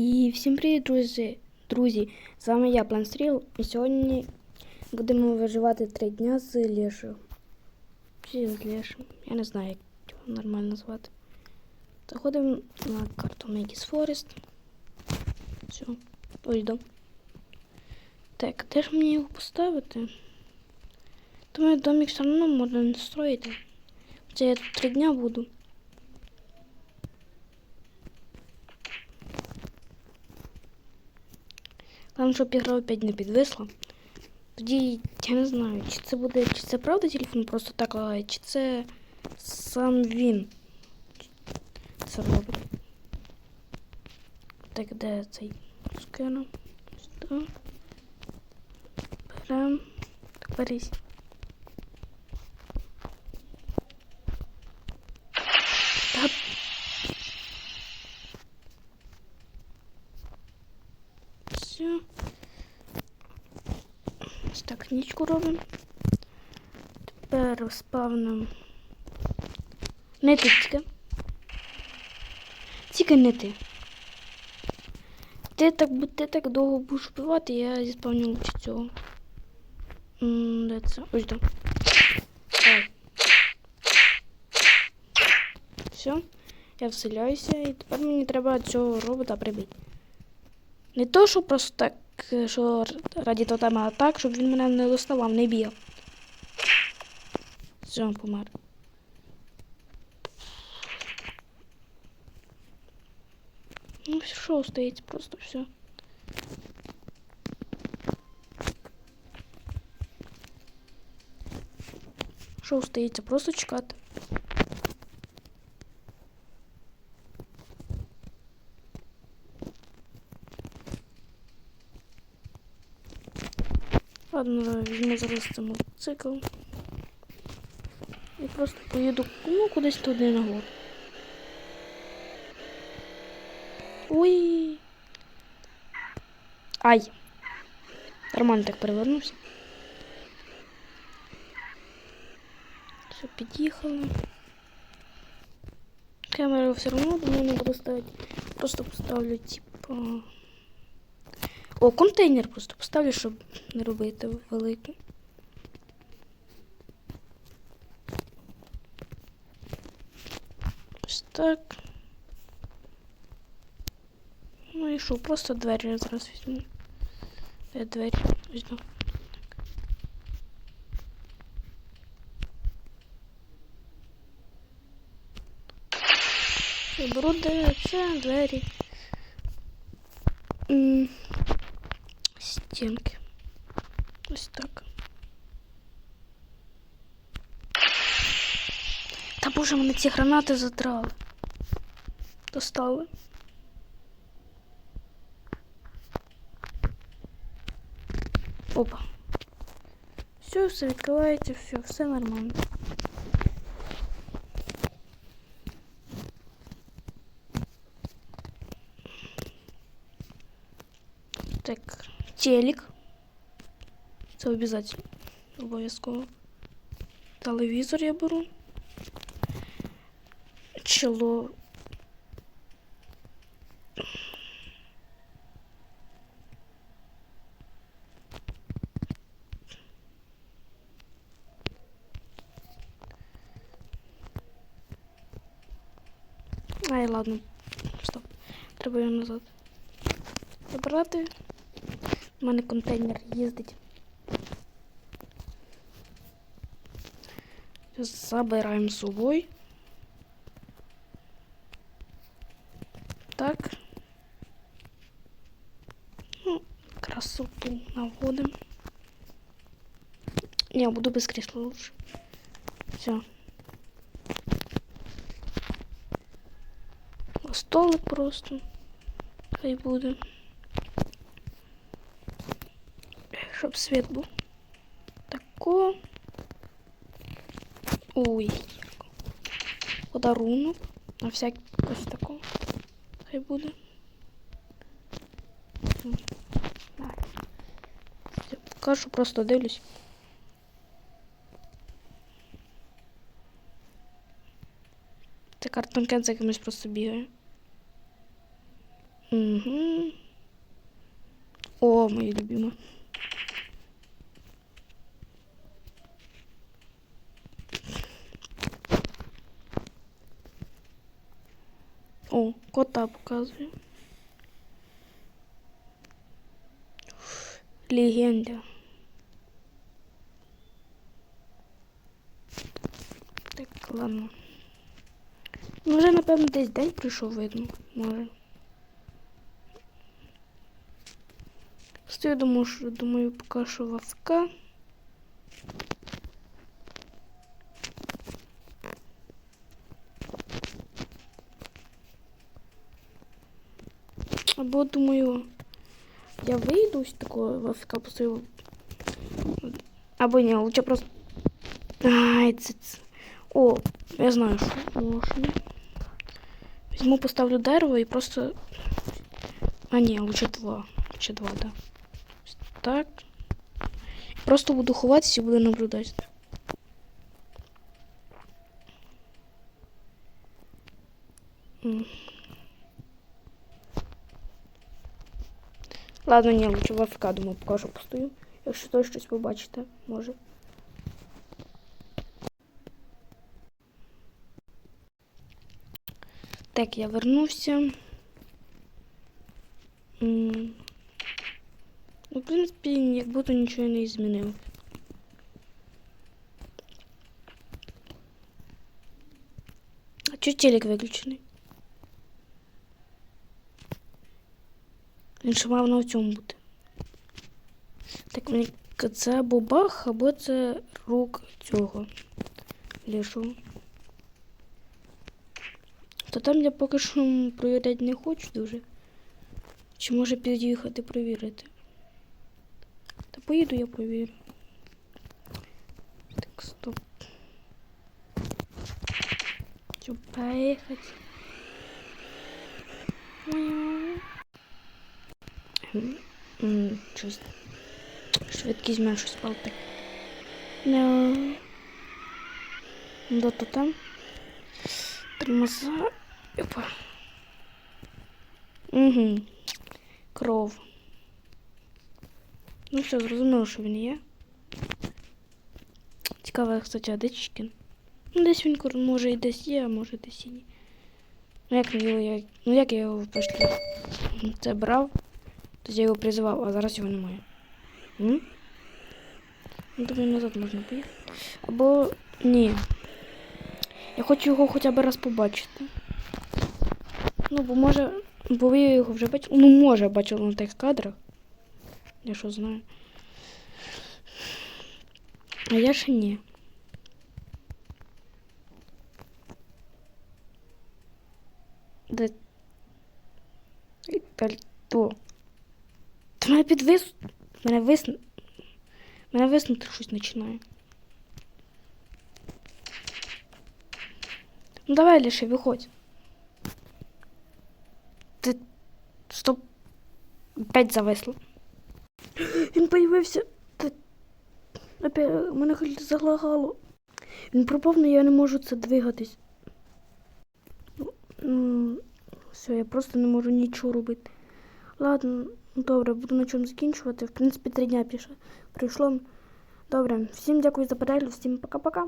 І всім привіт, друзі! Друзі! З вами я, Планстріл, і сьогодні будемо виживати три дня з Лешою. Чи з Лешем. Я не знаю, як його нормально назвати. Заходимо на карту Magus Forest. Все. Дом. Так, де ж мені його поставити? Думаю, домик все одно можна не строїти. Це я тут три дня буду. Главное, щоб ігра опять не підвисла. Тоді я не знаю, чи це буде, чи це правда телефон просто так лагає, чи це сам він це робить. Так, де цей скину? Берем. Так, берись. Та Все. Ось робимо. Тепер спавним. Не ти тільки. Не ти. Так, ти так довго будеш вбивати, я зіспавню лучше цього. Де це? Ось там. Все. Я вселяюся і тепер мені треба цього робота прибити. Не то, що просто так, що р- раді тотема, так, щоб він мене не доставав, не бігав. Все, помер. Ну, що стоїть, просто все. Що стоїться, просто чекати. Ладно, візьму зараз цей мотоцикл. І просто поїду ну, кудись туди нагору. Ой. Ай. Нормально так перевернувся. Все, під'їхали. Камеру все одно не буду ставити. Просто поставлю, типа. О, контейнер просто поставлю, щоб не робити великий. Ось так. Ну і що, просто двері я зараз візьму. Де двері? І беру де це двері. Стінки. Ось так. Та боже, мене ці гранати задрали. Достали. Опа. Все, все відкривається, все, все нормально. Телек. Це обов'язково. Обов'язково. Телевізор я беру. Чело. Ай, ладно. Стоп. Треба назад. Забрати. У мене контейнер їздить. Забираємо з собою. Так. Ну, красоту наводимо. Не, буду без кресла лучше. Все. Столик просто. Хай буде. Щоб світ був. Тако. Ой. Подарунок. На всякий ось такого. Хай буде. Все, Покажу, просто дивлюсь. Це картонкен за якимось просто бігає. Угу. О, моя любима. О, кота показує. Легенда. Так, ладно. Ну, вже, напевно, десь день прийшов, видно, може. Стою, думаю, що, думаю, поки що в АФК. Або, думаю, я вийду з такого в АФК посилу. Або ні, лучше просто... Ай, це, це. О, я знаю, що можна. Візьму, поставлю дерево і просто. А ні, лучше два. Лучше два, да. Ось Так. Просто буду ховатися і буду наблюдати. М. Ладно, ні, лучше в АФК, думаю, покажу постою. Якщо той щось побачите, може. Так, я вернувся. М. Ну, в принципі, як будто нічого не змінив. А чого телек виключений? Він ще мав на цьому бути. Так мені це або бах, або це рук цього лішу. То там я поки що провіряти не хочу дуже. Чи може під'їхати провірити? Та поїду я провірю. Так, стоп. Щоб поїхати. Щось. Швидкість мене щось спав Да то там. Тормоза. Опа. Угу. Кров. Ну все, зрозуміло, що він є. Цікаво, кстати, а де Чікін? Ну, десь він може і десь є, а може десь і ні. Ну як я. Ну як я його пошли це брав, тоді я його призивав, а зараз його немає. М? Ну, думаю, назад можна поїхати. Або ні. Я хочу його хоча б раз побачити. Ну, бо може. Бо ви його вже бачили. Ну, може, бачили на тих кадрах. Я що знаю. А я ще ні. Де. Вітальто. Та мене підвис. Мене вис... Мене виснути щось починає. Ну давай, Ліше, виходь. Ти. Стоп. Опять зависло. Він появився. Ти... Опять мене заглагало. Він пропав, але я не можу це двигатись. Ну, Все, я просто не можу нічого робити. Ладно, ну, добре, буду на чому закінчувати. В принципі, три дня пішло. Добре, всім дякую за перегляд, всім пока-пока.